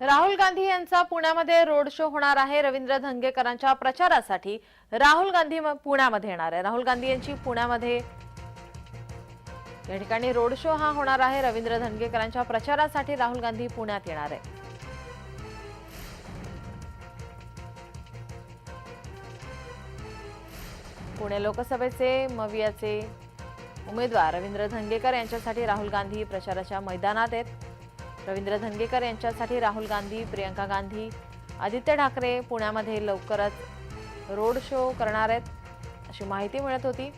राहुल गांधी यांचा पुण्यामध्ये road show होणार आहे. रवींद्र धंगेकरांच्या प्रचारासाठी राहुल गांधी पुण्यामध्ये येणार आहे. राहुल गांधी यांची पुण्यामध्ये या ठिकाणी रोड शो हा होणार आहे. रवींद्र धनगेकरांच्या प्रचारासाठी राहुल गांधी पुण्यात येणार आहे. पुणे लोकसभेचे मवियाचे उमेदवार रवींद्र धंगेकर यांच्यासाठी राहुल गांधी प्रचाराच्या मैदानात आहेत. रवींद्र धनगेकर यांच्यासाठी राहुल गांधी प्रियंका गांधी आदित्य ठाकरे पुण्यामध्ये लवकरच रोड शो करणार आहेत अशी माहिती मिळत होती.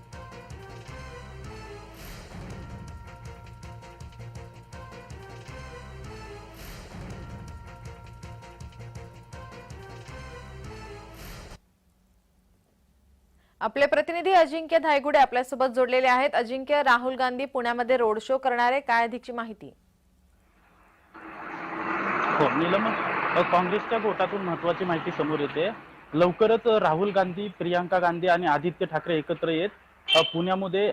आपले प्रतिनिधी अजिंक्य धायगुडे आपल्यासोबत जोडलेले आहेत. अजिंक्य राहुल गांधी पुण्यामध्ये रोड शो करणारे काय अधिकची माहिती? हो नीलम काँग्रेसच्या गोटातून महत्वाची माहिती समोर येते. लवकरच राहुल गांधी प्रियांका गांधी आणि आदित्य ठाकरे एकत्र येत पुण्यामध्ये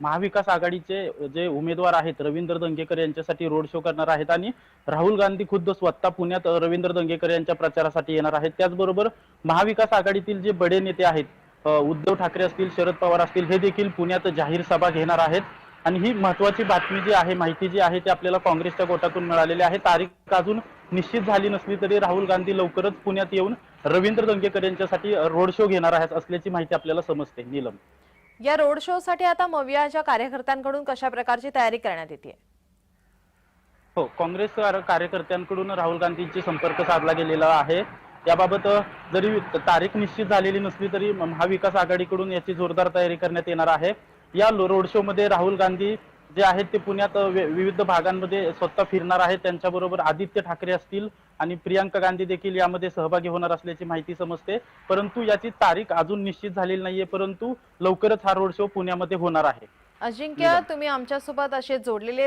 महाविकास आघाडीचे जे उमेदवार आहेत रवींद्र दंगेकर यांच्यासाठी रोड शो करणार आहेत आणि राहुल गांधी खुद्द स्वतः पुण्यात रवींद्र दंगेकर यांच्या प्रचारासाठी येणार आहेत. त्याचबरोबर महाविकास आघाडीतील जे बडे नेते आहेत उद्धव ठाकरे असतील शरद पवार असतील हे देखील पुण्यात जाहीर सभा घेणार आहेत. आणि ही महत्वाची बातमी जी आहे माहिती जी आहे ती आपल्याला काँग्रेसच्या गोटातून मिळालेली आहे. तारीख अजून निश्चित झाली नसली तरी राहुल गांधी लवकरच पुण्यात येऊन रवींद्र दंगेकर यांच्यासाठी रोड शो घेणार आहेत असल्याची माहिती आपल्याला समजते. नीलम. या रोड शो साठी आता मवियाच्या कार्यकर्त्यांकडून कशा प्रकारची तयारी करण्यात येते? हो काँग्रेस कार- कार्यकर्त्यांकडून राहुल गांधींशी संपर्क साधला गेलेला आहे. याबाबत जरी तारीख निश्चित झालेली नसली तरी महाविकास आघाडीकडून याची जोरदार तयारी करण्यात येणार आहे. या रोड शो मध्ये राहुल गांधी जे आहेत ते पुण्यात विविध भागांमध्ये स्वतः फिरणार आहेत. त्यांच्याबरोबर आदित्य ठाकरे असतील आणि प्रियांका गांधी देखील यामध्ये सहभागी होणार असल्याची माहिती समजते. परंतु याची तारीख अजून निश्चित झालेली नाहीये परंतु लवकरच हा रोड शो पुण्यामध्ये होणार आहे. अजिंक्य तुम्ही आमच्यासोबत असे जोडलेले